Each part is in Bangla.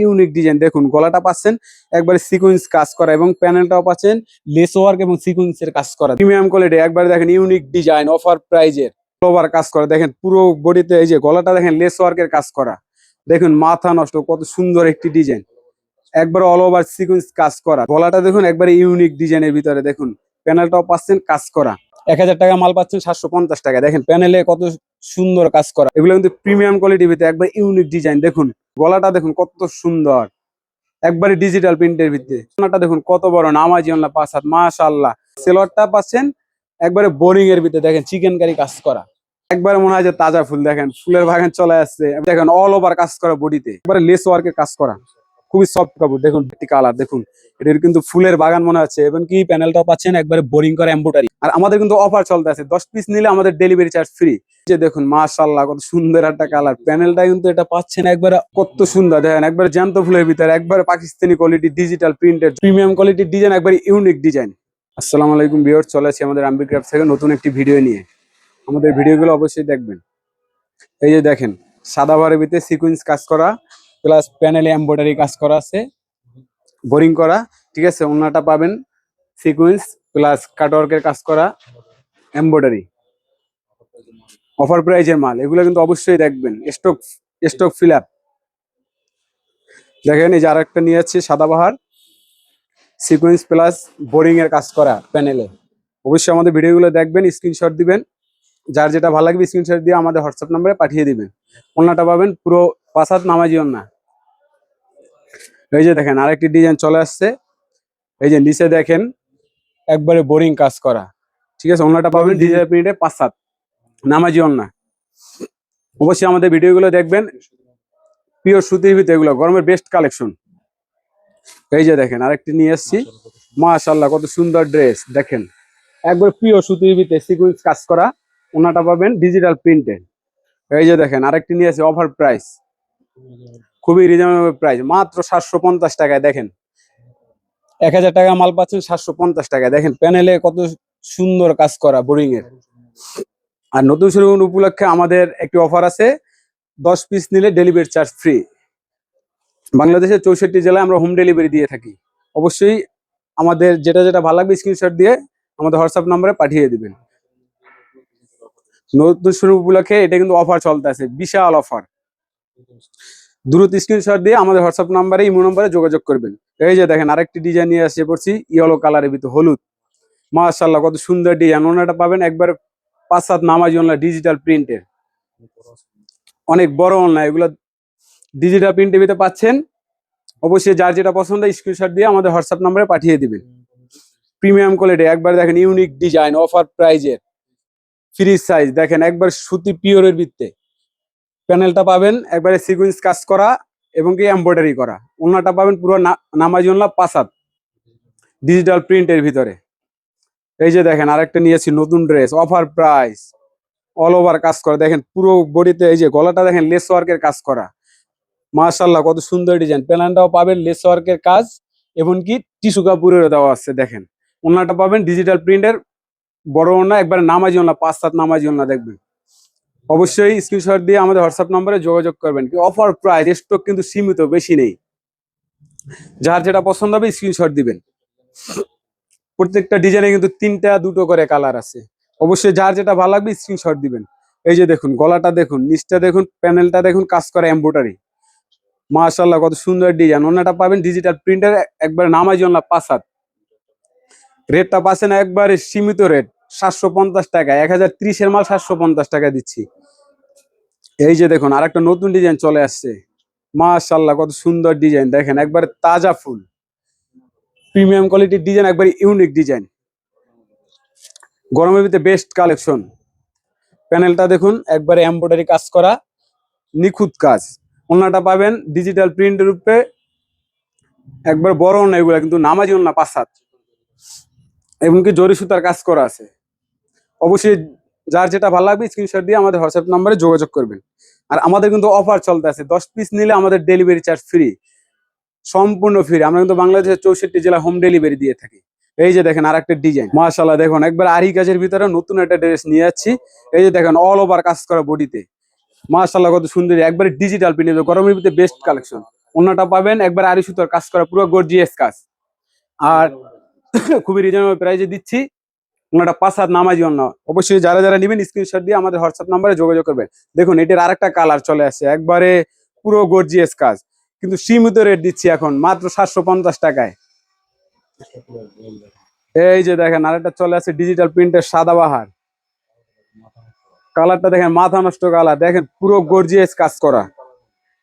Unique design. দেখুন, গলাটা পাচ্ছেন একবারে সিকুয়েন্স কাজ করা এবং প্যানেলটাও পাচ্ছেন লেস ওয়ার্ক এবং সিকুয়েন্সের কাজ করা। প্রিমিয়াম কোয়ালিটি একবারে দেখেন ইউনিক ডিজাইন অফার প্রাইজের ওভার কাজ করা, দেখেন পুরো বডিতে এই যে গলাটা দেখেন লেস ওয়ার্কের কাজ করা। দেখুন, মাথা নষ্ট, কত সুন্দর একটি ডিজাইন একবার অল ওভার সিকুয়েন্স কাজ করা। গলাটা দেখুন একবারে ইউনিক ডিজাইনের ভিতরে, দেখুন। প্যানেলটাও পাচ্ছেন কাজ করা। এক হাজার টাকা মাল পাচ্ছেন সাতশো পঞ্চাশ টাকা দেখেন প্যানেলে কত সুন্দর কাজ করা। এগুলো কিন্তু প্রিমিয়াম কোয়ালিটির ভিতরে একবার ইউনিক ডিজাইন দেখুন, গলাটা দেখুন কত সুন্দর। একবারে ডিজিটাল প্রিন্টের ভিতরে। সোনাটা দেখুন কত বড় নামাজি অনলা পাঁচ হাত মাশাল্লাহ সেলরটা পাচ্ছেন একবারে বোরিং এর ভিতরে। দেখেন চিকেন কারি কাজ করা। একবারে মনে হয় যে তাজা ফুল। দেখেন, ফুলের বাগান চলে আসছে। দেখেন অল ওভার কাজ করা বডিতে একবারে লেস ওয়ার্কের কাজ করা। খুবই সফট কাপড়, দেখুন কালার দেখুন। এটার কিন্তু ফুলের বাগান মনে হচ্ছে এবং কি প্যানেলটা পাচ্ছেন, একবারে বোরিং করা এম্বোটারি আর আমাদের কিন্তু অফার চলতে আছে, দশ পিস নিলে আমাদের ডেলিভারি চার্জ ফ্রি যে দেখুন মাশাল্লাহ কত সুন্দর একটা কালার প্যানেলটা কিন্তু এটা পাচ্ছেন একবারে, কত সুন্দর, দেখেন, একবারে জ্যান্ত ফুলের ভিতরে, একবারে Pakistani quality digital printed premium কোয়ালিটির ডিজাইন একবারে ইউনিক ডিজাইন আসসালামু আলাইকুম ভিউয়ার চলে আসছি আমাদের আম্বি ক্রাফট থেকে নতুন একটি ভিডিও নিয়ে। আমাদের ভিডিওগুলো অবশ্যই দেখবেন। এই যে দেখেন, সাদা বারের ভিতরে সিকুয়েন্স কাজ করা প্লাস প্যানেলে এমব্রয়ডারি কাজ করা আছে। বোরিং করা, ঠিক আছে? ওনাটা পাবেন সিকুয়েন্স প্লাস কাটওয়ার্কের কাজ করা, এমব্রয়ডারি। অফার প্রাইজের মাল, এগুলো কিন্তু অবশ্যই দেখবেন। স্টক স্টক ফিল আপ দেখেন, এই যে আরেকটা নিয়ে যাচ্ছি সাদাবাহার সিকুয়েন্স প্লাস বোরিং এর কাজ করা প্যানেলে। অবশ্যই আমাদের ভিডিওগুলো দেখবেন স্ক্রিনশট দিবেন। যার যেটা ভালো লাগবে স্ক্রিনশট দিয়ে আমাদের হোয়াটসঅ্যাপ নাম্বারে পাঠিয়ে দিবেন। ওনাটা পাবেন পুরো পাঁচ হাত নামাজি না এই যে দেখেন আরেকটি ডিজাইন চলে আসছে। এই যে নিচে দেখেন একবারে বোরিং কাজ করা। ঠিক আছে অন্যটা পাবেন ডিজিটাল প্রিন্টে পাঁচ সাত। নামাজি না অবশ্যই আমাদের ভিডিওগুলো দেখবেন। পিওর সুতির ভিতরে এগুলো গরমের বেস্ট কালেকশন এই যে দেখেন আরেকটি নিয়ে এসেছি। মাশাল্লাহ কত সুন্দর ড্রেস দেখেন একবার পিওর সুতির ভিতরে সিকুয়েন্স কাজ করা। ওনাটা পাবেন ডিজিটাল প্রিন্টে এই যে দেখেন আরেকটি নিয়ে এসেছি অফার প্রাইস খুবই রিজনেবল প্রাইস মাত্র সাতশো পঞ্চাশ টাকায় দেখেন। এক হাজার টাকা মাল পাচ্ছেন, সাতশো পঞ্চাশ টাকায় দেখেন। প্যানেলে কত সুন্দর কাজ করা বোরিং এর আর নতুন শুরু উপলক্ষে আমাদের একটি অফার আছে, দশ পিস নিলে ডেলিভারি চার্জ ফ্রি বাংলাদেশের চৌষট্টি জেলায় আমরা হোম ডেলিভারি দিয়ে থাকি। অবশ্যই আমাদের যেটা যেটা ভালো লাগবে স্ক্রিনশট দিয়ে আমাদের হোয়াটসঅ্যাপ নম্বরে পাঠিয়ে দিবেন। নতুন শুরু উপলক্ষে এটা কিন্তু অফার চলতে আছে বিশাল অফার দ্রুত স্ক্রিনশট দিয়ে আমাদের হোয়াটসঅ্যাপ নাম্বারে ইমো নাম্বারে যোগাযোগ করবেন। এই যে দেখেন, আরেকটি ডিজাইন নিয়ে আসছে পড়ছি ইয়েলো কালারের ভিতর হলুদ। মাশাল্লাহ কত সুন্দর ডিজাইন ওনাটা পাবেন একবার পাঁচ সাত নামাজি অনলাইন ডিজিটাল প্রিন্টের অনেক বড় অনলাইন এগুলো ডিজিটাল প্রিন্টের ভিতরে পাচ্ছেন। অবশ্যই যার যেটা পছন্দ স্ক্রিনশট দিয়ে আমাদের হোয়াটসঅ্যাপ নাম্বারে পাঠিয়ে দিবেন প্রিমিয়াম কোয়ালিটি একবার দেখেন ইউনিক ডিজাইন অফার প্রাইজের ফ্রি সাইজ দেখেন, একবার সুতি পিওরের ভিত্তে। প্যানেলটা পাবেন একবারে সিকুয়েন্স কাজ করা এবং কি এমব্রয়ডারি করা। ওনাটা পাবেন পুরো নামাজি ওনলা পাসাদ ডিজিটাল প্রিন্টের ভিতরে। এই যে দেখেন আরেকটা নিয়েছি নতুন dress offer price all over কাজ করা। দেখেন পুরো বডিতে এই যে গলাটা দেখেন লেস ওয়ার্কের কাজ করা। মাশাল্লাহ কত সুন্দর ডিজাইন প্যানেলটাও পাবেন লেস ওয়ার্কের কাজ এমনকি টিসু কাপুরেরও দেওয়া আছে, দেখেন। ওনাটা পাবেন ডিজিটাল প্রিন্টের বড় ওনা একবারে নামাজি ওনা পাঁচ সাত নামাজি ওনা দেখবেন। অবশ্যই স্ক্রিনশট দিয়ে আমাদের হোয়াটসঅ্যাপ নম্বরে যোগাযোগ করবেন অফার প্রাইস স্টক কিন্তু সীমিত, বেশি নেই। যার যেটা পছন্দ হবে স্ক্রিনশট দিবেন। প্রত্যেকটা ডিজাইনে কিন্তু তিনটা, দুটো করে কালার আছে। অবশ্যই যার যেটা ভালো লাগবে স্ক্রিনশট দিবেন। এই যে দেখুন, গলাটা দেখুন, নিচটা দেখুন প্যানেলটা দেখুন, কাজ করা এম্বোটারি মাশাল্লাহ কত সুন্দর ডিজাইন ওনাটা পাবেন ডিজিটাল প্রিন্টার একবার নামাজি ওনলা পাঁচ হাত। রেটটা পাচ্ছেন একবারে সীমিত রেট সাতশো পঞ্চাশ টাকা, এক হাজার ত্রিশের মাল সাতশো পঞ্চাশ টাকা দিচ্ছি। এই যে দেখুন আর একটা নতুন ডিজাইন চলে আসছে। মাশাল্লাহ কত সুন্দর ডিজাইন। দেখেন, একবারে তাজা ফুল। প্রিমিয়াম কোয়ালিটির ডিজাইন, একবারে ইউনিক ডিজাইন। গরমের ভিতরে বেস্ট কালেকশন। প্যানেলটা দেখুন, একবারে এমব্রয়ডারি কাজ করা, নিখুঁত কাজ। ওনাটা পাবেন ডিজিটাল প্রিন্টের রূপে একবার বড় না, এগুলা কিন্তু নামাজি না, পাঁচ সাত এমনকি জরি সুতার কাজ করা আছে। অবশ্যই যার যেটা ভালো লাগবে স্ক্রিনশট দিয়ে আমাদের হোয়াটসঅ্যাপ নাম্বারে যোগাযোগ করবেন। আর আমাদের কিন্তু অফার চলতে আছে। দশ পিস নিলে আমাদের ডেলিভারি চার্জ ফ্রি সম্পূর্ণ ফ্রি আমরা কিন্তু বাংলাদেশের চৌষট্টি জেলা হোম ডেলিভারি দিয়ে থাকি। এই যে দেখেন আর একটা ডিজাইন মাশাল্লাহ দেখুন, একবার আরি কাজের ভিতরে নতুন একটা ড্রেস নিয়ে যাচ্ছি। এই যে দেখেন অল ওভার কাজ করা বডিতে মাশাল্লাহ কত সুন্দর। একবারে ডিজিটাল প্রিন্ট গরমের ভিতরে বেস্ট কালেকশন অন্যটা পাবেন, একবার আরি সুতোর কাজ করা, পুরো গর্জিয়াস কাজ। আর খুবই রিজনেবল প্রাইসে দিচ্ছি। ওনাটা পাঁচ হাত নামাজি অন্য অবশ্যই যারা যারা নেবেন স্ক্রিনশট দিয়ে আমাদের হোয়াটসঅ্যাপ নাম্বারে যোগাযোগ করবেন। দেখুন, এটার আরেকটা কালার চলে আসছে। একবারে পুরো গর্জিয়াস কাজ। কিন্তু সীমিত রেট দিচ্ছি এখন, মাত্র সাতশো পঞ্চাশ টাকায়। এই যে দেখেন, আরেকটা চলে আসছে ডিজিটাল প্রিন্টের সাদা বাহার। কালারটা দেখেন, মাথা নষ্ট কালার দেখেন, পুরো গর্জিয়াস কাজ করা।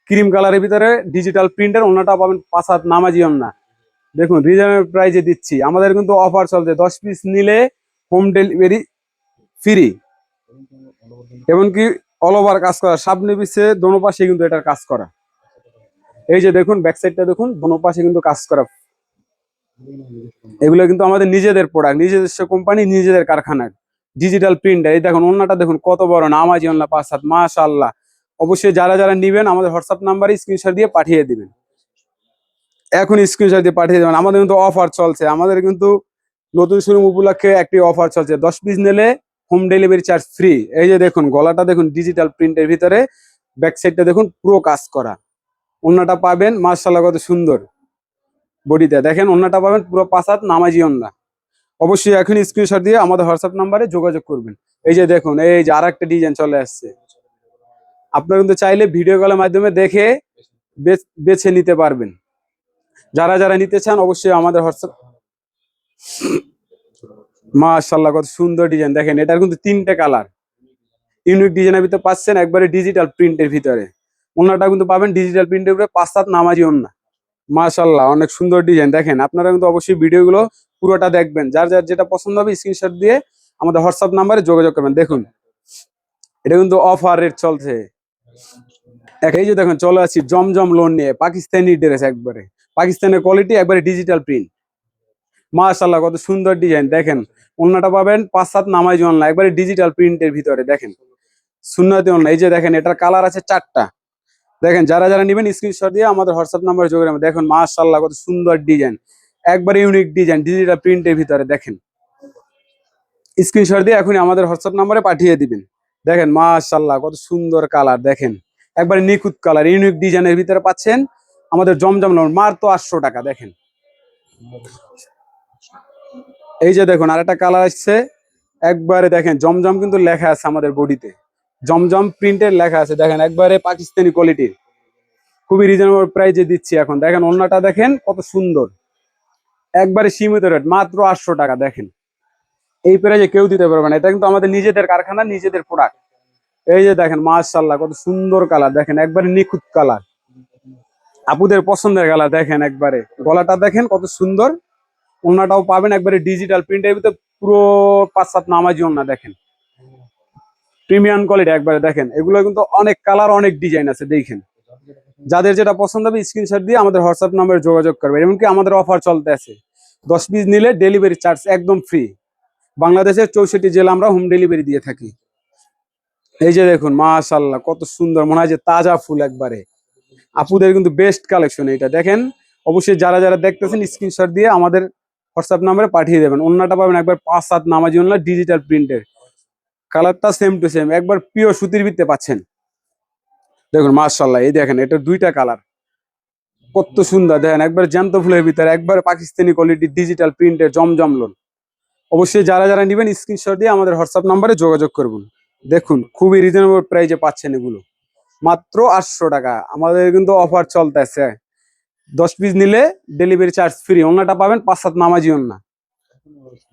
ক্রিম কালারের ভিতরে ডিজিটাল প্রিন্টার অন্যটা পাবেন পাঁচ হাত নামাজি না দেখুন রিজনেবল প্রাইজে দিচ্ছি। আমাদের কিন্তু অফার চলছে, দশ পিস নিলে হোম ডেলিভারি ফ্রি। এমনকি অল ওভার কাজ করা। সামনে পিছে দোনো পাশে কিন্তু এটার কাজ করা। এই যে দেখুন ব্যাক সাইডটা দেখুন, দোনো পাশে কিন্তু কাজ করা। এগুলো কিন্তু আমাদের নিজেদের প্রোডাক্ট নিজস্ব কোম্পানি নিজেদের কারখানার। ডিজিটাল প্রিন্টার এই দেখুন অন্যটা দেখুন, কত বড় নামাজি অন্য পাঁচ হাত মাশাআল্লাহ। অবশ্যই যারা যারা নিবেন, আমাদের হোয়াটসঅ্যাপ নাম্বারে স্ক্রিনশট দিয়ে পাঠিয়ে দিবেন। এখন স্ক্রিনশট দিয়ে পাঠিয়ে দেবেন। আমাদের কিন্তু অফার চলছে। আমাদের কিন্তু নতুন শোরুম উপলক্ষে একটি অফার চলছে। দশ পিস নিলে হোম ডেলিভারি চার্জ ফ্রি এই যে দেখুন, গলাটা দেখুন ডিজিটাল প্রিন্টের ভিতরে ব্যাক সাইডটা দেখুন, পুরো কাজ করা। অন্যটা পাবেন মার্শাল্লাহ কত সুন্দর। বডিতে দেখেন অন্যটা পাবেন পুরো পাঁচ হাত, নামাজি অন্যা অবশ্যই এখন স্ক্রিনশট দিয়ে আমাদের হোয়াটসঅ্যাপ নাম্বারে যোগাযোগ করবেন। এই যে দেখুন, এই যে আর একটা ডিজাইন চলে আসছে। আপনারা কিন্তু চাইলে ভিডিও কলের মাধ্যমে দেখে বেছে নিতে পারবেন। যারা যারা নিতে চান, অবশ্যই আমাদের হোয়াটসঅ্যাপ মাশাল্লাহ কত সুন্দর ডিজাইন দেখেন, এটার কিন্তু তিনটে কালার ইউনিক ডিজাইনের ভিতরে পাচ্ছেন একবারে ডিজিটাল প্রিন্টের ভিতরে। ওনাটা কিন্তু পাবেন ডিজিটাল প্রিন্টের উপরে, পাঁচ সাত নামাজি ওন্না মাশাল্লাহ অনেক সুন্দর ডিজাইন দেখেন, আপনারা কিন্তু অবশ্যই ভিডিওগুলো পুরোটা দেখবেন। যার যার যেটা পছন্দ হবে স্ক্রিনশট দিয়ে আমাদের হোয়াটসঅ্যাপ নাম্বারে যোগাযোগ করবেন। দেখুন, এটা কিন্তু অফার রেট চলছে। এই যে দেখুন, চলে আসছি জমজম লোন নিয়ে। পাকিস্তানি ড্রেস একবারে। পাকিস্তানের কোয়ালিটি একবারে ডিজিটাল প্রিন্ট মাশাল্লাহ কত সুন্দর ডিজাইন দেখেন অন্যটা পাবেন পাঁচ সাত নামাই অনলাইন একবারে ডিজিটাল প্রিন্টের ভিতরে, দেখেন। অনলাইন এই যে দেখেন, এটার কালার আছে চারটা। দেখেন, যারা যারা নেবেন স্ক্রিনশট দিয়ে আমাদের হোয়াটসঅ্যাপ নাম্বার যোগাযোগ করবেন। দেখুন মাশাল্লাহ কত সুন্দর ডিজাইন একবারে ইউনিক ডিজাইন ডিজিটাল প্রিন্টের ভিতরে, দেখেন। স্ক্রিনশট দিয়ে এখনই আমাদের হোয়াটসঅ্যাপ নাম্বারে পাঠিয়ে দিবেন। দেখেন মাশাল্লাহ কত সুন্দর কালার দেখেন। একবারে নিখুঁত কালার ইউনিক ডিজাইনের ভিতরে পাচ্ছেন আমাদের জমজম লোন মার তো আটশো টাকা, দেখেন। এই যে দেখুন আর একটা কালার আসছে। একবারে দেখেন, জমজম কিন্তু লেখা আছে আমাদের বডিতে। জমজম প্রিন্টের লেখা আছে, দেখেন, একবারে পাকিস্তানি কোয়ালিটির খুবই রিজনেবল প্রাইজে দিচ্ছি এখন। দেখেন অন্যটা দেখেন, কত সুন্দর। একবারে সীমিত রেট মাত্র আটশো টাকা, দেখেন। এই প্রাইজে কেউ দিতে পারবে না, এটা কিন্তু আমাদের নিজেদের কারখানা, নিজেদের প্রোডাক্ট এই যে দেখেন মাশাল্লাহ কত সুন্দর কালার দেখেন, একবারে নিখুঁত কালার আপুদের পছন্দের কালার দেখেন, একবারে। গলাটা দেখেন, কত সুন্দর। ওনাটাও পাবেন একবারে ডিজিটাল প্রিন্টের ভিতরে পুরো পাঁচ সাত নামাজি ওনা দেখেন। প্রিমিয়াম কোয়ালিটি একবারে দেখেন। এগুলো কিন্তু অনেক কালার অনেক ডিজাইন আছে, দেখেন। যাদের যেটা পছন্দ হবে স্ক্রিনশট দিয়ে আমাদের হোয়াটসঅ্যাপ নাম্বারে যোগাযোগ করবে। এমনকি আমাদের অফার চলতে আছে। দশ পিস নিলে ডেলিভারি চার্জ একদম ফ্রি বাংলাদেশের চৌষট্টি জেলা আমরা হোম ডেলিভারি দিয়ে থাকি। এই যে দেখুন মাশাল্লাহ কত সুন্দর মনে হয় যে তাজা ফুল একবারে। আপুদের কিন্তু বেস্ট কালেকশন এটা দেখেন, অবশ্যই যারা যারা দেখতেছেন স্ক্রিনশট দিয়ে আমাদের হোয়াটসঅ্যাপ নাম্বারে পাঠিয়ে দেবেন। অন্যটা পাবেন একবার পাঁচ সাত নামাজি অন্য ডিজিটাল প্রিন্টের কালারটা সেম টু সেম একবার পিওর সুতির ভিত্তে পাচ্ছেন। দেখুন মার্শাল্লাহ এই দেখেন এটা দুইটা কালার কত সুন্দর, দেখেন, একবার জ্যান্ত ফুলের ভিতরে, একবার পাকিস্তানি কোয়ালিটি ডিজিটাল প্রিন্টের জমজম লোন অবশ্যই যারা যারা নেবেন স্ক্রিনশট দিয়ে আমাদের হোয়াটসঅ্যাপ নাম্বারে যোগাযোগ করবেন। দেখুন, খুবই রিজনেবল প্রাইজে পাচ্ছেন এগুলো। মাত্র আটশো টাকা, আমাদের কিন্তু অফার চলতেছে। দশ পিস নিলে ডেলিভারি চার্জ ফ্রি অন্যটা পাবেন পাঁচ, সাত নামাজি অন্য।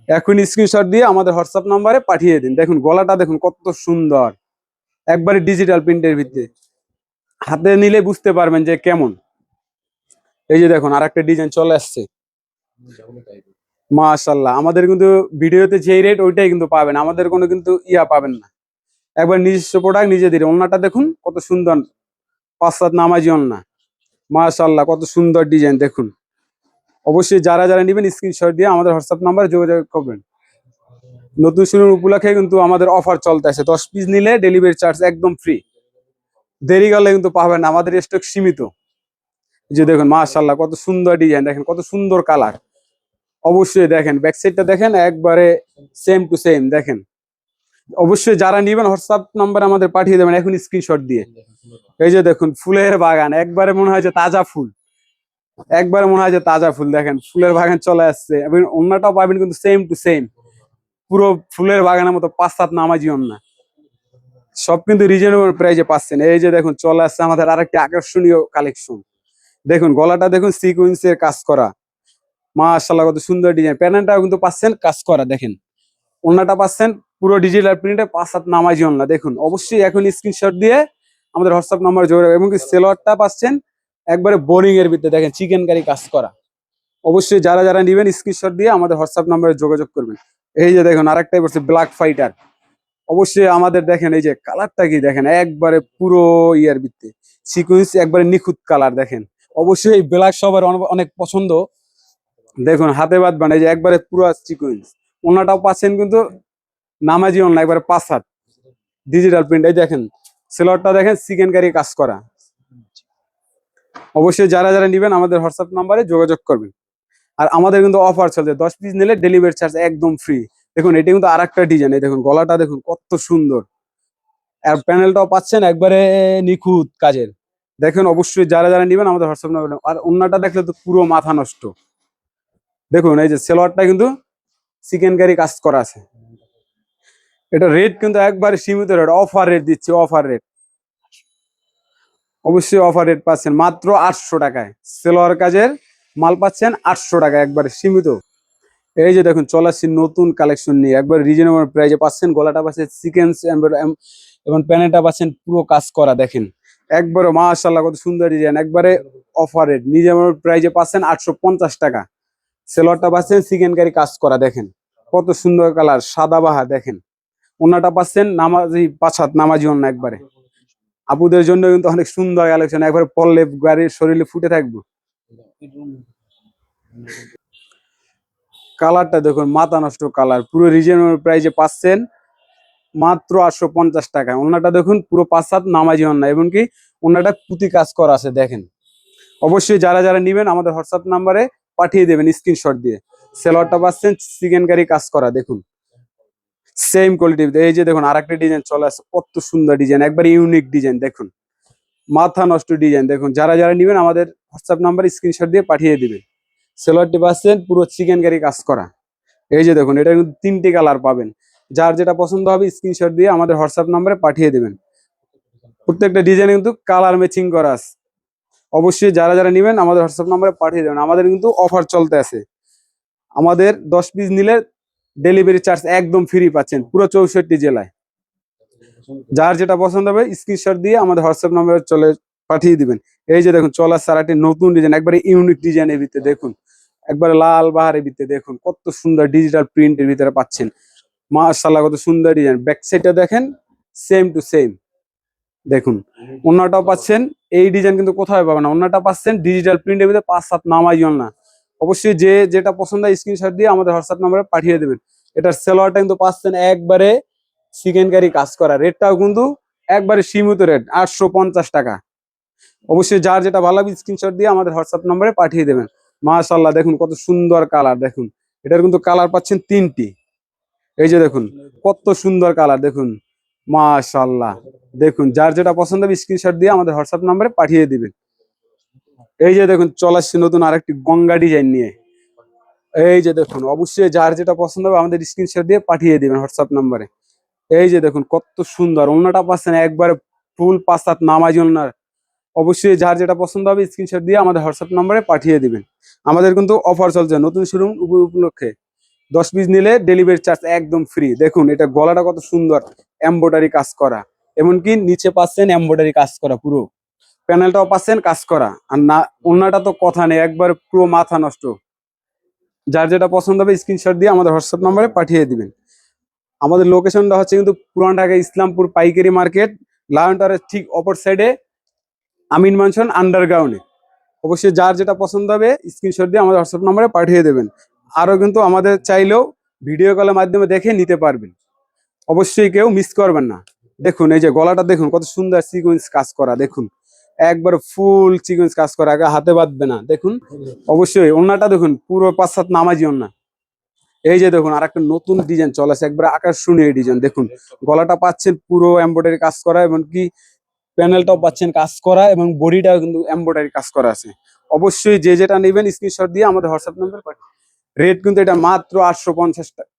এখন স্ক্রিনশট দিয়ে আমাদের হোয়াটসঅ্যাপ নাম্বারে পাঠিয়ে দিন। দেখুন, গলাটা দেখুন, কত সুন্দর। একবারে ডিজিটাল প্রিন্টের ভিত্তি হাতে নিলে বুঝতে পারবেন যে কেমন। এই যে দেখুন আর একটা ডিজাইন চলে আসছে। মাশাল্লাহ আমাদের কিন্তু ভিডিওতে যেই রেট ওইটাই কিন্তু পাবেন। আমাদের কোনো কিন্তু ইয়া পাবেন না। একবার নিজস্ব প্রোডাক্ট নিজে দিলে। অন্যটা দেখুন, কত সুন্দর। পাঁচ, সাত নামাজি অন্যা। মাশাল্লাহ কত সুন্দর ডিজাইন দেখুন। অবশ্যই যারা যারা নেবেন স্ক্রিনশট দিয়ে আমাদের হোয়াটসঅ্যাপ নাম্বারে যোগাযোগ করবেন। নতুন শুরুর উপলক্ষে কিন্তু আমাদের অফার চলতে আছে দশ পিস নিলে ডেলিভারি চার্জ একদম ফ্রি দেরি গেলে কিন্তু পাবেন না, আমাদের স্টক সীমিত। যে দেখুন মাশাল্লাহ কত সুন্দর ডিজাইন দেখেন, কত সুন্দর কালার অবশ্যই দেখেন ব্যাক সাইডটা দেখেন, একবারে সেম টু সেম দেখেন। অবশ্যই যারা নিবেন হোয়াটসঅ্যাপ নাম্বার আমাদের পাঠিয়ে দেবেন এখন স্ক্রিনশট দিয়ে। এই যে দেখুন, ফুলের বাগান, একবারে মনে হয় যে তাজা ফুল। একবারে মনে হয় যে তাজা ফুল, দেখেন, ফুলের বাগান চলে আসছে। এবং অন্যটাও পাবেন কিন্তু সেম টু সেম পুরো ফুলের বাগানের মতো পাঁচ সাত নামাজি অন্য। সব কিন্তু রিজনেবল প্রাইজে পাচ্ছেন। এই যে দেখুন, চলে আসছে আমাদের আরেকটি আকর্ষণীয় কালেকশন দেখুন, গলাটা দেখুন সিকুয়েন্সের কাজ করা। মাশাআল্লাহ, কত সুন্দর ডিজাইন প্যানেলটাও কিন্তু পাচ্ছেন, কাজ করা, দেখেন। ওনাটা পাচ্ছেন পুরো ডিজিটাল প্রিন্টে পাঁচ সাত নামাজি অন্য দেখুন, অবশ্যই এখন স্ক্রিনশট দিয়ে আমাদের হোয়াটসঅ্যাপ নাম্বার যোগাযোগ এবং সেলোয়ারটা পাচ্ছেন একবারে বোরিং এর ভিতরে। দেখেন চিকেন কারি কাজ করা। অবশ্যই যারা যারা নেবেন স্ক্রিনশট দিয়ে আমাদের হোয়াটসঅ্যাপ নাম্বারে যোগাযোগ করবেন। এই যে দেখুন, আরেকটাই পড়ছে ব্ল্যাক ফাইটার অবশ্যই আমাদের দেখেন, এই যে কালারটা কি দেখেন? একবারে পুরো ইয়ার ভিত্তি। সিকুয়েন্স একবারে নিখুঁত কালার দেখেন। অবশ্যই এই ব্ল্যাক সবার অনে- অনেক পছন্দ। দেখুন, হাতে বাদ বানাই যে একবারে পুরো সিকুয়েন্স ওনাটাও পাচ্ছেন কিন্তু নামাজি অনলাইন একবারে পাঁচ হাত। ডিজিটাল প্রিন্ট এই দেখেন সেলরটা দেখেন চিকেন কারি কাজ করা। অবশ্যই যারা যারা নেবেন, আমাদের হোয়াটসঅ্যাপ নাম্বারে যোগাযোগ করবেন। আর আমাদের কিন্তু অফার চলছে, দশ পিস নিলে ডেলিভারি চার্জ একদম ফ্রি দেখুন, এটি কিন্তু আর একটা ডিজাইন এই দেখুন, গলাটা দেখুন, কত সুন্দর। আর প্যানেলটাও পাচ্ছেন একবারে নিখুঁত কাজের। দেখুন, অবশ্যই যারা যারা নেবেন, আমাদের হোয়াটসঅ্যাপ নাম্বার আর অন্যটা দেখলে তো পুরো মাথা নষ্ট। দেখুন, এই যে সেলোয়ারটা কিন্তু চিকেন কারি কাজ করা আছে। এটা রেট কিন্তু একবারে সীমিত রেট অফার রেট দিচ্ছে অফার রেট অবশ্যই অফার রেট পাচ্ছেন মাত্র আটশো টাকায়। সেলোয়ার কাজের মাল পাচ্ছেন আটশো টাকা একবারে সীমিত। এই যে দেখুন চলাচ্ছি নতুন কালেকশন নিয়ে। একবার রিজনেবল প্রাইজে পাচ্ছেন, গলাটা পাচ্ছেন চিকেন এবং প্যানেটা পাচ্ছেন পুরো কাজ করা, দেখেন। একবারে মাশাল্লাহ কত সুন্দর ডিজাইন একবারে অফার রেট রিজনেবল প্রাইজে পাচ্ছেন আটশো পঞ্চাশ টাকা। সেলোয়ারটা পাচ্ছেন চিকেন কারি কাজ করা, দেখেন। কত সুন্দর কালার সাদা বাহা, দেখেন। ওনাটা পাচ্ছেন নামাজি পাছাত নামাজি অন্য একবারে। আপুদের জন্য কিন্তু অনেক সুন্দর কালেকশন একবারে পড়লে গাড়ির শরীরে ফুটে থাকব। কালারটা দেখুন, মাথা নষ্ট কালার, পুরো রিজনেবল প্রাইসে পাচ্ছেন মাত্র আটশো পঞ্চাশ টাকা ওনাটা দেখুন, পুরো পাঁচ সাত নামাজি অন্য এবং কি ওনাটা পুঁতি কাজ করা আছে, দেখেন। অবশ্যই যারা যারা নেবেন, আমাদের হোয়াটসঅ্যাপ নাম্বারে পাঠিয়ে দেবেন স্ক্রিনশট দিয়ে। সেলোয়ারটা পাচ্ছেন চিকেন কারি কাজ করা, দেখুন। সেম কোয়ালিটি এই যে দেখুন, আরেকটা ডিজাইন চলে আসছে, কত সুন্দর ডিজাইন একবার ইউনিক ডিজাইন দেখুন। মাথা নষ্ট ডিজাইন দেখুন। যারা যারা নেবেন, আমাদের হোয়াটসঅ্যাপ নাম্বার স্ক্রিনশট দিয়ে পাঠিয়ে দিবেন। সেলোয়ারটি পাচ্ছেন, পুরো চিকেন কারি কাজ করা। এই যে দেখুন, এটা কিন্তু তিনটি কালার পাবেন। যার যেটা পছন্দ হবে স্ক্রিনশট দিয়ে আমাদের হোয়াটসঅ্যাপ নাম্বারে পাঠিয়ে দিবেন। প্রত্যেকটা ডিজাইন কিন্তু কালার ম্যাচিং করা আছে। অবশ্যই যারা যারা নেবেন, আমাদের হোয়াটসঅ্যাপ নাম্বারে পাঠিয়ে দেবেন। আমাদের কিন্তু অফার চলতে আছে। আমাদের দশ পিস নিলে ডেলিভারি চার্জ একদম ফ্রি পাচ্ছেন, পুরো চৌষট্টি জেলায়। যার যেটা পছন্দ হবে স্ক্রিনশট দিয়ে আমাদের হোয়াটসঅ্যাপ নাম্বারে চলে পাঠিয়ে দিবেন। এই যে দেখুন, চলার সারাটি নতুন ডিজাইন একবারে ইউনিক ডিজাইনের ভিতরে দেখুন। একবারে লাল বাহারের ভিতরে দেখুন, কত সুন্দর ডিজিটাল প্রিন্টের ভিতরে পাচ্ছেন। মাশাল্লাহ কত সুন্দর ডিজাইন ব্যাক সাইডটা দেখেন সেম টু সেম দেখুন, অন্যটাও পাচ্ছেন, এই ডিজাইন কিন্তু কোথায় পাবেন না। অন্যটা পাচ্ছেন ডিজিটাল প্রিন্টের ভিতরে পাঁচ সাত নামাই না। অবশ্যই যে যেটা পছন্দ হয় স্ক্রিনশট দিয়ে আমাদের হোয়াটসঅ্যাপ নাম্বারে পাঠিয়ে দেবেন। এটার সেলোয়ারটা কিন্তু পাচ্ছেন একবারে চিকেন কারি কাজ করা। রেটটাও কিন্তু একবারে সীমিত রেট আটশো পঞ্চাশ টাকা। অবশ্যই যার যেটা ভালো লাগবে স্ক্রিনশট দিয়ে আমাদের হোয়াটসঅ্যাপ নাম্বারে পাঠিয়ে দেবেন। মাশাল্লাহ দেখুন কত সুন্দর কালার দেখুন। এটার কিন্তু কালার পাচ্ছেন তিনটি। এই যে দেখুন, কত সুন্দর কালার দেখুন। মাশাল্লাহ দেখুন, যার যেটা পছন্দ হবে স্ক্রিনশট দিয়ে আমাদের হোয়াটসঅ্যাপ নাম্বারে পাঠিয়ে দিবেন। এই যে দেখুন চলাচ্ছি নতুন আরেকটি গঙ্গা ডিজাইন নিয়ে। এই যে দেখুন, অবশ্যই যার যেটা পছন্দ হবে আমাদের স্ক্রিনশট দিয়ে পাঠিয়ে দিবেন হোয়াটসঅ্যাপ নাম্বারে এই যে দেখুন, কত সুন্দর অন্যটা পাচ্ছেন একবারে ফুল পাঁচ সাত নামাজি ওনার। অবশ্যই যার যেটা পছন্দ হবে স্ক্রিনশট দিয়ে আমাদের হোয়াটসঅ্যাপ নাম্বারে পাঠিয়ে দিবেন। আমাদের কিন্তু অফার চলছে, নতুন শোরুম উপলক্ষে। দশ পিস নিলে ডেলিভারি চার্জ একদম ফ্রি দেখুন, এটা গলাটা কত সুন্দর এম্ব্রয়ডারি কাজ করা। এমনকি নিচে পাচ্ছেন এম্ব্রয়ডারি কাজ করা পুরো। প্যানেলটাও পাচ্ছেন কাজ করা। আর না অন্যটা তো কথা নেই, একবার পুরো মাথা নষ্ট। যার যেটা পছন্দ হবে স্ক্রিনশট দিয়ে আমাদের হোয়াটসঅ্যাপ নাম্বারে পাঠিয়ে দিবেন। আমাদের লোকেশনটা হচ্ছে কিন্তু পুরান ঢাকা ইসলামপুর পাইকারি মার্কেট লায়নটারের ঠিক অপর সাইডে আমিন মানসন আন্ডারগ্রাউন্ডে অবশ্যই যার যেটা পছন্দ হবে স্ক্রিনশট দিয়ে আমাদের হোয়াটসঅ্যাপ নাম্বারে পাঠিয়ে দেবেন। আরও কিন্তু আমাদের চাইলেও ভিডিও কলের মাধ্যমে দেখে নিতে পারবেন। অবশ্যই কেউ মিস করবেন না। দেখুন, এই যে গলাটা দেখুন, কত সুন্দর সিকোয়েন্স কাজ করা, দেখুন। একবার ফুল সিকোয়েন্স কাজ করা আগে হাতে বাঁধবে না। দেখুন, অবশ্যই ওনাটা দেখুন, পুরো পাঁচ সাত নামাজি ওনা এই যে দেখুন আর একটা নতুন ডিজাইন চলে আসে, একবার আকর্ষণীয় ডিজাইন। দেখুন, গলাটা পাচ্ছেন পুরো এমব্রয়ডারি কাজ করা এবং কি প্যানেলটাও পাচ্ছেন কাজ করা, এবং বডিটাও কিন্তু এমব্রয়ডারি কাজ করা আছে। অবশ্যই যে যেটা নেবেন স্ক্রিনশট দিয়ে আমাদের হোয়াটসঅ্যাপ নাম্বার রেট কিন্তু এটা মাত্র আটশো পঞ্চাশ টাকা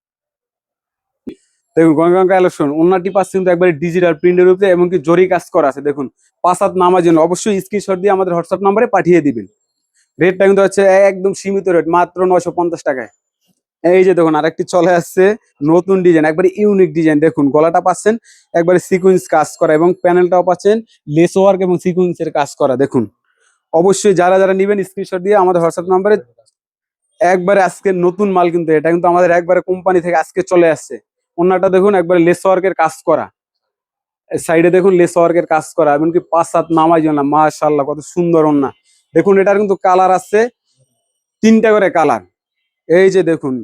দেখুন, গঙ্গা কালেকশন ওনাটি পাচ্ছে কিন্তু একবারে ডিজিটাল প্রিন্টের এবং কি জরি কাজ করা আছে। দেখুন, পাঁচ হাত নামার জন্য অবশ্যই স্ক্রিনশট দিয়ে আমাদের হোয়াটসঅ্যাপ নাম্বারে পাঠিয়ে দিবেন। রেটটা কিন্তু হচ্ছে একদম সীমিত রেট মাত্র নয়শো পঞ্চাশ টাকায়। এই যে দেখুন, আরেকটি চলে আসছে, নতুন ডিজাইন একবারে ইউনিক ডিজাইন দেখুন, গলাটা পাচ্ছেন, একবারে সিকুয়েন্স কাজ করা এবং প্যানেলটাও পাচ্ছেন লেস ওয়ার্ক এবং সিকুয়েন্সের কাজ করা। দেখুন, অবশ্যই যারা যারা নেবেন স্ক্রিনশট দিয়ে আমাদের হোয়াটসঅ্যাপ নাম্বারে একবারে আজকে নতুন মাল কিন্তু এটা। কিন্তু আমাদের একবারে কোম্পানি থেকে আজকে চলে আসছে। অন্যটা দেখুন, একবারে লেস ওয়ার্কের কাজ করা। সাইডে দেখুন লেস ওয়ার্কের কাজ করা, এমনকি পাঁচ সাত নামাই না মাশাল্লাহ কত সুন্দর ওন্না দেখুন, এটার কিন্তু কালার আছে, তিনটা করে কালার এই যে দেখুন,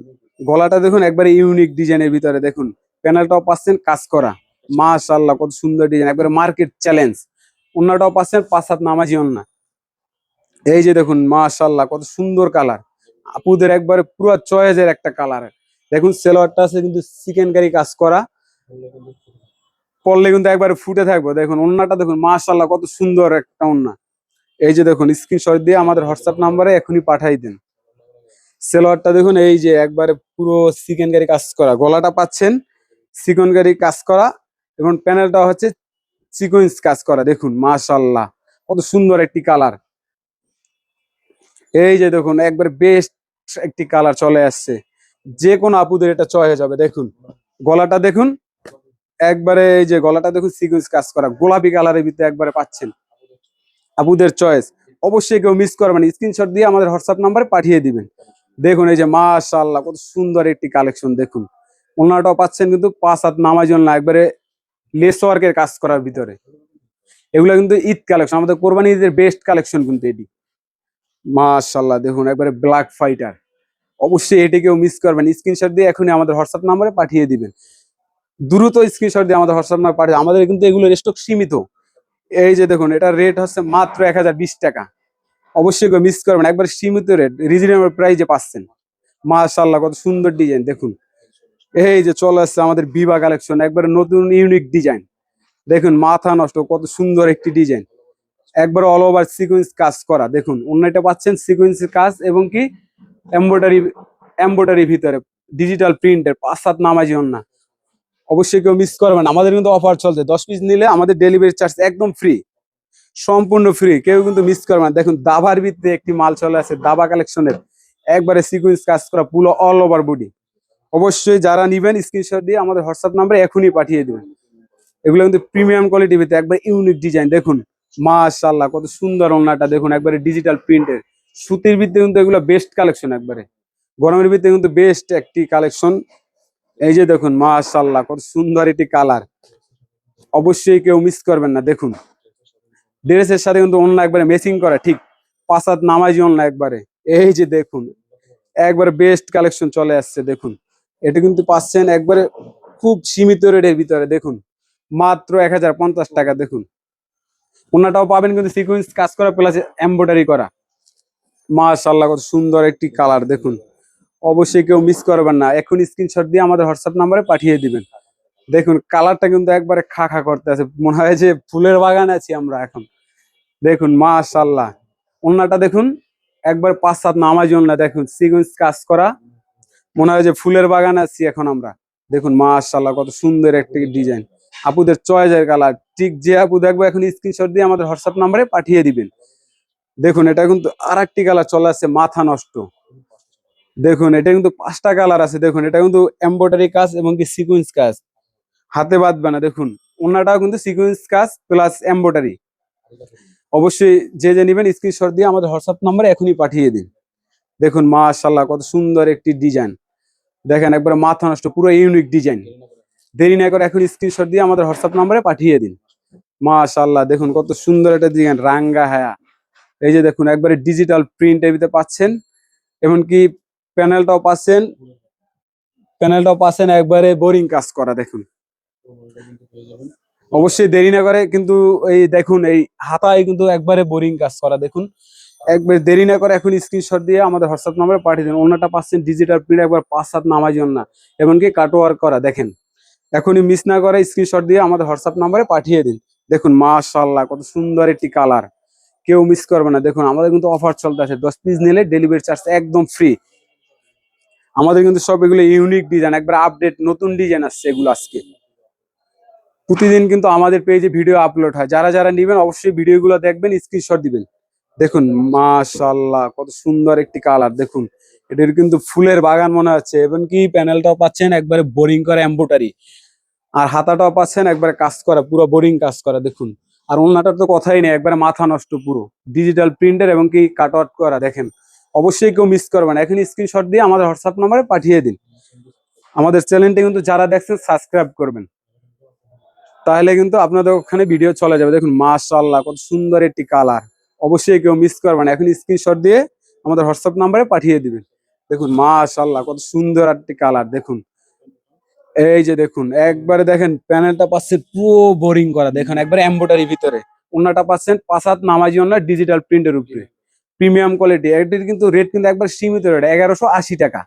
গলাটা দেখুন, একবারে ইউনিক ডিজাইনের ভিতরে দেখুন। প্যানেলটাও পাচ্ছেন কাজ করা। মাশাল্লাহ কত সুন্দর ডিজাইন একবারে মার্কেট চ্যালেঞ্জ অন্যটাও পাচ্ছেন পাঁচ সাত নামাজি অন্য এই যে দেখুন মাশাল্লাহ কত সুন্দর কালার আপুদের একবারে পুরো চয়েসের একটা কালার দেখুন, সেলোয়ারটা আছে কিন্তু চিকেন কারি কাজ করা। পড়লে কিন্তু একবারে ফুটে থাকব। দেখুন, ওন্নাটা দেখুন মাশাল্লাহ কত সুন্দর একটা ওন্না। এই যে দেখুন স্ক্রিনশট দিয়ে আমাদের হোয়াটসঅ্যাপ নাম্বারে এখনই পাঠাই দিন। সেলোয়ারটা দেখুন, এই যে একবারে পুরো চিকেন কারি কাজ করা। গলাটা পাচ্ছেন চিকন কারি কাজ করা এবং প্যানেলটা হচ্ছে সিকোয়েন্স কাজ করা। দেখুন মাশাল্লাহ কত সুন্দর একটি কালার। এই যে দেখুন, একবার বেস্ট একটি কালার চলে আসছে। যে কোনো আপুদের এটা চয়েস যাবে, দেখুন। গলাটা দেখুন, একবারে এই যে গলাটা দেখুন, সিকুয়েন্স কাজ করা, গোলাপি কালারের ভিতরে একবারে পাচ্ছেন আপুদের চয়েস। অবশ্যই কেউ মিস করবেন স্ক্রিনশট দিয়ে আমাদের হোয়াটসঅ্যাপ নাম্বারে পাঠিয়ে দিবেন। দেখুন এই যে মাশাআল্লাহ, কত সুন্দর একটি কালেকশন দেখুন। ওনাটাও পাচ্ছেন কিন্তু পাঁচ হাত নামার জন্য একবারে লেস ওয়ার্কের কাজ করার ভিতরে। এগুলো কিন্তু ঈদ কালেকশন আমাদের কোরবানি ঈদের বেস্ট কালেকশন কিন্তু এটি। মাশাআল্লাহ, দেখুন, একবারে ব্ল্যাক ফাইটার অবশ্যই এটি কেউ মিস করবেন। স্ক্রিনশট দিয়ে এখনই আমাদের হোয়াটসঅ্যাপ নাম্বারে পাঠিয়ে দিবেন। দ্রুত স্ক্রিনশট দিয়ে আমাদের হোয়াটসঅ্যাপ নাম্বার পাঠিয়ে আমাদের কিন্তু এগুলোর স্টক সীমিত। এই যে দেখুন এটার রেট হচ্ছে মাত্র এক হাজার বিশ টাকা। অবশ্যই মিস করবেন। একবার সীমিত রেট রিজনেবল প্রাইজে পাচ্ছেন। মাশাআল্লাহ, কত সুন্দর ডিজাইন দেখুন। এই যে চলে আসছে আমাদের বিবা কালেকশন একবারে নতুন ইউনিক ডিজাইন দেখুন, মাথা নষ্ট, কত সুন্দর একটি ডিজাইন একবার অল ওভার সিকুয়েন্স কাজ করা। দেখুন, অন্যটা পাচ্ছেন সিকুয়েন্সের কাজ এবং কি এমব্রয়ডারি এমব্রয়ডারি ভিতরে ডিজিটাল প্রিন্টের পাঁচ সাত নামাজি অন্য অবশ্যই কেউ মিস করবেন আমাদের কিন্তু অফার চলছে। দশ পিস নিলে আমাদের ডেলিভারি চার্জ একদম ফ্রি সম্পূর্ণ ফ্রি কেউ কিন্তু মিস করবে না। দেখুন, দাবার ভিত্তিতে একটি মাল চলে আসে, দাবা কালেকশনের একবারে সিকুয়েন্স কাজ করা, পুরো অল ওভার বডি অবশ্যই যারা নিবেন স্ক্রিনশট দিয়ে আমাদের হোয়াটসঅ্যাপ নাম্বারে এখনই পাঠিয়ে দেবেন। এগুলো কিন্তু প্রিমিয়াম কোয়ালিটি ভিত্তিতে একবার ইউনিক ডিজাইন দেখুন, মাশাআল্লাহ, কত সুন্দর ওনাটা দেখুন, একবারে ডিজিটাল প্রিন্টের সুতির ভিত্তিতে কিন্তু এগুলো বেস্ট কালেকশন একবারে। গরমের ভিত্তিতে কিন্তু বেস্ট একটি কালেকশন এই যে দেখুন, মাশাআল্লাহ, কত সুন্দর একটি কালার অবশ্যই কেউ মিস করবেন না, দেখুন। ড্রেসের সাথে কিন্তু অন্য একবারে মেসিং করা, ঠিক। পাঁচ হাত নামাজি অন্য একবারে। এই যে দেখুন, একবারে বেস্ট কালেকশন চলে আসছে, দেখুন। এটা কিন্তু পাচ্ছেন একবারে খুব সীমিত রেটের ভিতরে, দেখুন। মাত্র এক হাজার পঞ্চাশ টাকা, দেখুন। ওনাটাও পাবেন কিন্তু সিকুয়েন্স কাজ করা প্লাস এমব্রয়ডারি করা। মাশাআল্লাহ, কত সুন্দর একটি কালার, দেখুন। অবশ্যই কেউ মিস করবেন না। এখন স্ক্রিনশট দিয়ে আমাদের হোয়াটসঅ্যাপ নাম্বারে পাঠিয়ে দিবেন। দেখুন, কালারটা কিন্তু একবারে খা খা করতে আছে। মনে হয় যে ফুলের বাগান আছি আমরা এখন। দেখুন, মাশাআল্লাহ। ওনাটা দেখুন, একবার পাঁচ সাত নামাজ না দেখুন সিকুয়েন্স কাজ করা। মনে হয় যে ফুলের বাগান আছি এখন আমরা। দেখুন, মাশাআল্লাহ, কত সুন্দর একটি ডিজাইন আপুদের চয়েসের কালার। ঠিক যে আপু দেখব, এখন স্ক্রিনশট দিয়ে আমাদের হোয়াটসঅ্যাপ নাম্বারে পাঠিয়ে দিবেন। দেখুন, এটা কিন্তু আর একটি কালার চলে আসছে, মাথা নষ্ট। দেখুন, এটা কিন্তু পাঁচটা কালার আছে, দেখুন, এটা কিন্তু এম্ব্রয়ডারি কাজ এবং কি সিকুয়েন্স কাজ। হাতে বাঁধবে না, দেখুন, ওনাটাও কিন্তু সিকুয়েন্স কাজ প্লাস এম্ব্রয়ডারি অবশ্যই যে যে নেবেন স্ক্রিনশট দিয়ে আমাদের হোয়াটসঅ্যাপ নাম্বারে এখনই পাঠিয়ে দিন। দেখুন, মাশাআল্লাহ, কত সুন্দর একটি ডিজাইন দেখেন, একবারে মাথা নষ্ট, পুরো ইউনিক ডিজাইন দেরি না করে এখন স্ক্রিনশট দিয়ে আমাদের হোয়াটসঅ্যাপ নাম্বারে পাঠিয়ে দিন। মাশাআল্লাহ, দেখুন, কত সুন্দর একটা ডিজাইন রাঙ্গা হায়া। এই যে দেখুন, একবারে ডিজিটাল প্রিন্ট এবিতে পাচ্ছেন, এমনকি প্যানেলটাও পাচ্ছেন প্যানেলটাও পাচ্ছেন, একবারে বোরিং কাজ করা, দেখুন। অবশ্যই দেরি না করে, কিন্তু এই দেখুন, এই হাতায় কিন্তু একবারে বোরিং কাজ করা, দেখুন। একবার দেরি না করে এখন স্ক্রিনশট দিয়ে আমাদের হোয়াটসঅ্যাপ নম্বরে পাঠিয়ে দিন। অন্যটা পাচ্ছেন ডিজিটাল প্রিন্ট একবার পাঁচ সাত নামাজ না, এমনকি কাটোয়ার করা, দেখেন। এখনই মিস না করে স্ক্রিনশট দিয়ে আমাদের হোয়াটসঅ্যাপ নম্বরে পাঠিয়ে দিন। দেখুন মাশাল্লাহ কত সুন্দর একটি কালার কেউ মিস করবে না। দেখুন, আমাদের কিন্তু অফার চলতে আছে দশ পিস নিলে ডেলিভারি চার্জ একদম ফ্রি আমাদের কিন্তু সব এগুলো ইউনিক ডিজাইন একবার আপডেট নতুন ডিজাইন আসছে এগুলো আজকে। প্রতিদিন কিন্তু আমাদের পেজে ভিডিও আপলোড হয়। যারা যারা নেবেন, অবশ্যই ভিডিওগুলো দেখবেন স্ক্রিনশট দিবেন। দেখুন মাশাল্লাহ কত সুন্দর একটি কালার দেখুন। এটার কিন্তু ফুলের বাগান মনে হচ্ছে। এবং কি প্যানেলটাও পাচ্ছেন, একবারে বোরিং করা এম্বোটারি আর হাতাটাও পাচ্ছেন, একবারে কাজ করা, পুরো বোরিং কাজ করা, দেখুন। আর ওনাটার তো কথাই নেই, একবারে মাথা নষ্ট পুরো। ডিজিটাল প্রিন্টার এবং কি কাট আউট করা, দেখেন। অবশ্যই কেউ মিস করবেন এখন স্ক্রিনশট দিয়ে আমাদের হোয়াটসঅ্যাপ নম্বরে পাঠিয়ে দিন। আমাদের চ্যানেলটি কিন্তু যারা দেখছেন সাবস্ক্রাইব করবেন। তাহলে কিন্তু আপনাদের ওখানে ভিডিও চলে যাবে। দেখুন মাশাল্লাহ কত সুন্দর একটি কালার অবশ্যই কেউ মিস করবেন এখন স্ক্রিনশট দিয়ে আমাদের হোয়াটসঅ্যাপ নাম্বারে পাঠিয়ে দিবেন। দেখুন মাশাল্লাহ কত সুন্দর একটি কালার দেখুন এই যে দেখুন, একবারে দেখেন প্যানেলটা পাচ্ছেন পুরো বোরিং করা। দেখুন, একবারে এম্বোটারি ভিতরে। অন্যটা পাচ্ছেন পাঁচাত নামাজি অন্য ডিজিটাল প্রিন্টের উপরে। প্রিমিয়াম কোয়ালিটি এটির কিন্তু রেট কিন্তু একবার সীমিত রেট এগারোশো আশি টাকা।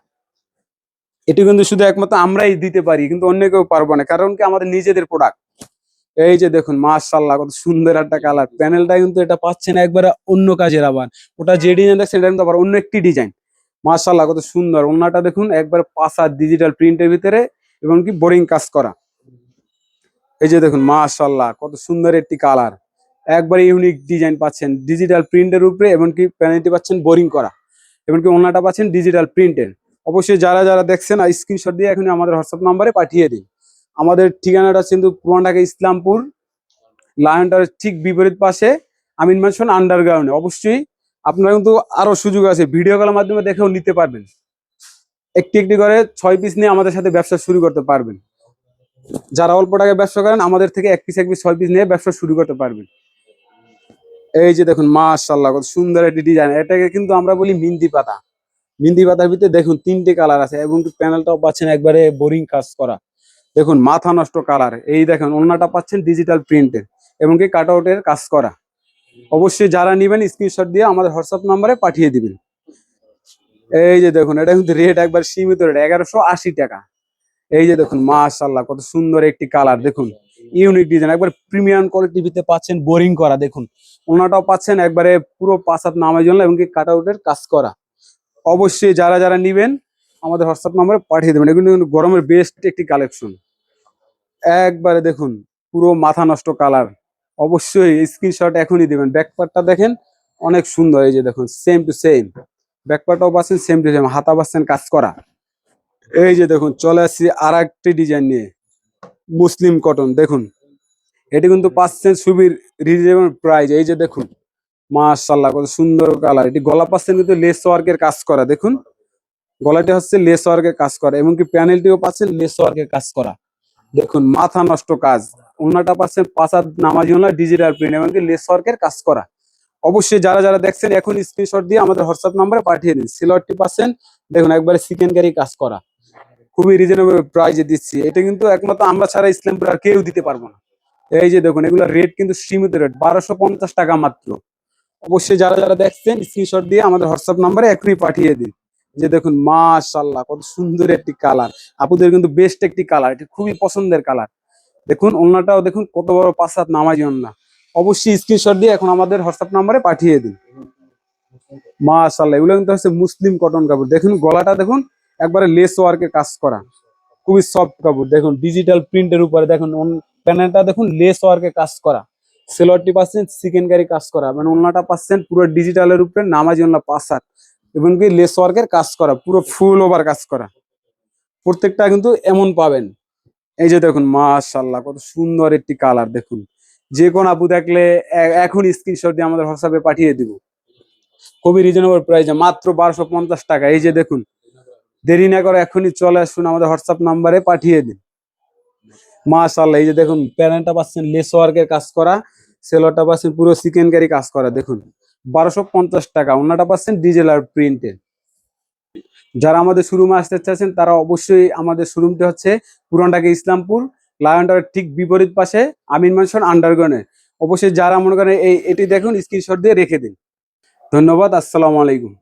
এটি কিন্তু শুধু একমাত্র আমরাই দিতে পারি, কিন্তু অন্য কেউ পারব না, কারণ কি আমাদের নিজেদের প্রোডাক্ট এই যে দেখুন মাশাল্লাহ কত সুন্দর একটা কালার প্যানেলটা কিন্তু এটা পাচ্ছেন একবারে অন্য কাজের আবার। ওটা যে ডিজাইন দেখছেন, এটা কিন্তু আবার অন্য একটি ডিজাইন মাশাল্লাহ কত সুন্দর। অন্যটা দেখুন, একবার পাঁচাত ডিজিটাল প্রিন্টের ভিতরে। এবং কি বোরিং কাজ করা। এই যে দেখুন মাশাল্লাহ কত সুন্দর একটি কালার একবার ইউনিক ডিজাইন পাচ্ছেন ডিজিটাল প্রিন্টের উপরে এমনকি প্যানেলটি পাচ্ছেন বোরিং করা। এমনকি ওনাটা পাচ্ছেন ডিজিটাল প্রিন্টের অবশ্যই যারা যারা দেখছেন, আর স্ক্রিনশট দিয়ে এখন আমাদের হোয়াটসঅ্যাপ নাম্বারে পাঠিয়ে দিন। আমাদের ঠিকানাটা কিন্তু পুরান ঢাকা ইসলামপুর, লায়নটার ঠিক বিপরীত পাশে, আমিন ম্যানশন আন্ডারগ্রাউন্ডে অবশ্যই আপনারা কিন্তু আরও সুযোগ আছে ভিডিও কলের মাধ্যমে দেখেও নিতে পারবেন। একটি একটি করে ছয় পিস নিয়ে আমাদের সাথে ব্যবসা শুরু করতে পারবেন। যারা অল্প টাকায় ব্যবসা করেন, আমাদের থেকে এক পিস এক পিস ছয় পিস নিয়ে ব্যবসা শুরু করতে পারবেন। এই যে দেখুন মাশাল্লাহ কত সুন্দর একটি ডিজাইন এটাকে কিন্তু আমরা বলি মিন্দি পাতা। মিন্দি পাতার ভিতরে দেখুন, তিনটে কালার আছে এবং প্যানেলটাও পাচ্ছেন একবারে বোরিং কাজ করা। দেখুন, মাথা নষ্ট কালার এই দেখুন ওনাটা পাচ্ছেন ডিজিটাল প্রিন্টের এবং কি কাট আউটের কাজ করা। অবশ্যই যারা নেবেন স্ক্রিনশট দিয়ে আমাদের হোয়াটসঅ্যাপ নাম্বারে পাঠিয়ে দিবেন। এই যে দেখুন, এটা কিন্তু রেট একবার সীমিত রেট এগারোশো আশি টাকা। এই যে দেখুন মাশাল্লাহ কত সুন্দর একটি কালার দেখুন। ইউনিক ডিজাইন একবার প্রিমিয়াম কোয়ালিটিভিতে পাচ্ছেন বোরিং করা, দেখুন। ওনাটাও পাচ্ছেন একবারে পুরো পাঁচ হাত নামের জন্য এবং কি কাট আউটের কাজ করা। অবশ্যই যারা যারা নিবেন, আমাদের হোয়াটসঅ্যাপ নাম্বারে পাঠিয়ে দেবেন। এগুলো কিন্তু গরমের বেস্ট একটি কালেকশন একবারে দেখুন, পুরো মাথা নষ্ট কালার অবশ্যই স্ক্রিনশট এখনই দিবেন। ব্যাকপার্টটা দেখেন, অনেক সুন্দর, এই যে দেখুন সেম টু সেম ব্যাকপার্টটাও পাচ্ছেন সেম সেম হাতা পাচ্ছেন কাজ করা। এই যে দেখুন, চলে আসছি আর একটি ডিজাইন নিয়ে। মুসলিম কটন দেখুন। এটি কিন্তু পাচ্ছেন সুবির রিজনেবল প্রাইস এই যে দেখুন। মাশাল্লাহ কত সুন্দর কালার এটি গলা পাচ্ছেন কিন্তু লেস ওয়ার্কের কাজ করা, দেখুন। গলাটি হচ্ছে লেস ওয়ার্কের কাজ করা, এমনকি প্যানেলটিও পাচ্ছেন লেস ওয়ার্কের কাজ করা। দেখুন, মাথা নষ্ট কাজ। অন্যটা পাচ্ছেন পাঁচার নামাজি ওনার ডিজিটাল প্রিন্ট এমনকি লেস ওয়ার্কের কাজ করা। অবশ্যই যারা যারা দেখছেন এখন স্ক্রিনশট দিয়ে আমাদের হোয়াটসঅ্যাপ নাম্বারে পাঠিয়ে দিন। সিলরটি পাচ্ছেন, দেখুন একবারে চিকেন কারি কাজ করা। খুবই রিজনেবল প্রাইজে দিচ্ছি। এটা কিন্তু একমাত্র আমরা ছাড়া ইসলামপুর আর কেউ দিতে পারব না। এই যে দেখুন, এগুলো রেট কিন্তু সীমিত রেট বারোশো পঞ্চাশ টাকা মাত্র। অবশ্যই যারা যারা দেখছেন স্ক্রিনশট দিয়ে আমাদের হোয়াটসঅ্যাপ নাম্বারে এখনই পাঠিয়ে দিন। যে দেখুন মাশাল্লাহ কত সুন্দর একটি কালার আপুদের কিন্তু বেস্ট একটি কালার এটি খুবই পছন্দের কালার দেখুন অন্যটাও দেখুন, কত বড় পাঁচ হাত নামাজি অন্যা অবশ্যই স্ক্রিনশট দিয়ে এখন আমাদের হোয়াটসঅ্যাপ নাম্বারে পাঠিয়ে দিন। মাশাল্লাহ এগুলো কিন্তু হচ্ছে মুসলিম কটন কাপড়। দেখুন, গলাটা দেখুন, একবারে লেস ওয়ার্কে কাজ করা। খুবই সফট কাপড়। দেখুন ডিজিটাল প্রিন্টের উপরে দেখুন প্যানেলটা দেখুন লেস ওয়ার্কে কাজ করা। সেলোয়ারটি পাচ্ছেন চিকেন কারি কাজ করা। মানে ওনাটা পাচ্ছেন পুরো ডিজিটালের উপরে, নামাজি পাঁচ হাত। এবং কি লেস ওয়ার্কের কাজ করা, পুরো ফুল ওভার কাজ করা। প্রত্যেকটা কিন্তু এমন পাবেন। এই যে দেখুন মাশাল্লাহ কত সুন্দর একটি কালার দেখুন। যে কোন আপু দেখলে এখন স্ক্রিনশট দিয়ে আমাদের হোয়াটসঅ্যাপে পাঠিয়ে দিব। খুবই রিজনেবল প্রাইসে মাত্র বারোশো পঞ্চাশ টাকা। এই যে দেখুন, দেরি না করে এখনই চলে আসুন আমাদের হোয়াটসঅ্যাপ নাম্বারে পাঠিয়ে দিন। মাশাল্লাহ এই যে দেখুন প্যানেলটা পাচ্ছেন লেস ওয়ার্কের কাজ করা সেলোয়ারটা পাচ্ছেন পুরো চিকেন কারি কাজ করা। দেখুন, বারোশো পঞ্চাশ টাকা। অন্যটা পাচ্ছেন ডিজেল আর প্রিন্টের যারা আমাদের শোরুমে আসতে চাচ্ছেন, তারা অবশ্যই আমাদের শোরুমটি হচ্ছে পুরান ইসলামপুর। লায়নটার ঠিক বিপরীত পাশে আমিন মানসন আন্ডারগ্রাউন্ডে অবশ্যই যারা মনে করেন এই, এটি দেখুন স্ক্রিনশট দিয়ে রেখে দিন। ধন্যবাদ, আসসালামু আলাইকুম।